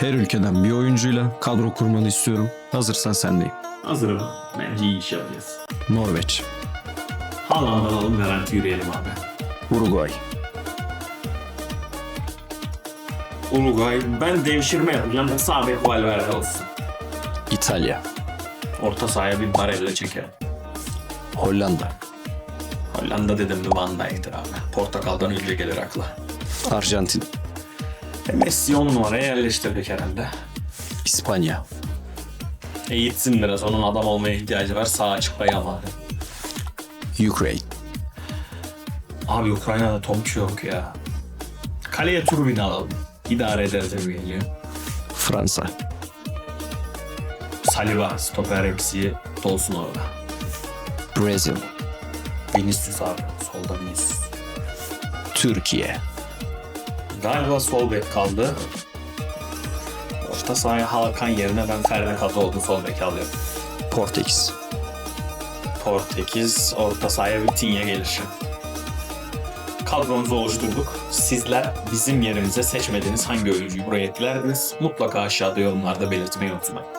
Her ülkeden bir oyuncuyla kadro kurmanı istiyorum. Hazırsan sendeyim. Hazırım. Bence iyi iş yapacağız. Norveç, Haaland alalım garanti yürüyelim abi. Uruguay, Uruguay. Ben devşirme yapacağım. Sağ bek Valverde olsun. İtalya, Orta sahaya bir barelle çekelim. Hollanda, Hollanda dedim mi Van Dijk'tir abi. Portakaldan önce gelir akla. Arjantin, E Messi 10 numaraya yerleştirdik herhalde. İspanya, Eğitsin biraz. Onun adam olmaya ihtiyacı var. Sağ açık bayamadı. Ukrayna, Abi Ukrayna'da Tomç yok ya. Kaleye Turbin alalım. İdare ederiz gibi geliyor. Fransa, Saliba stoper hepsi dolsun orada. Brezilya, Vinicius abi. Solda Vinicius. Türkiye, Galiba sol bek kaldı. Orta sahaya Hakan yerine ben Ferdi Kadıoğlu sol bek alıyorum. Portekiz, Portekiz orta sahaya Vitinha gelir. Kadromuzu oluşturduk. Sizler bizim yerimize seçmediğiniz hangi oyuncuyu buraya eklerdiniz? Mutlaka aşağıda yorumlarda belirtmeyi unutmayın.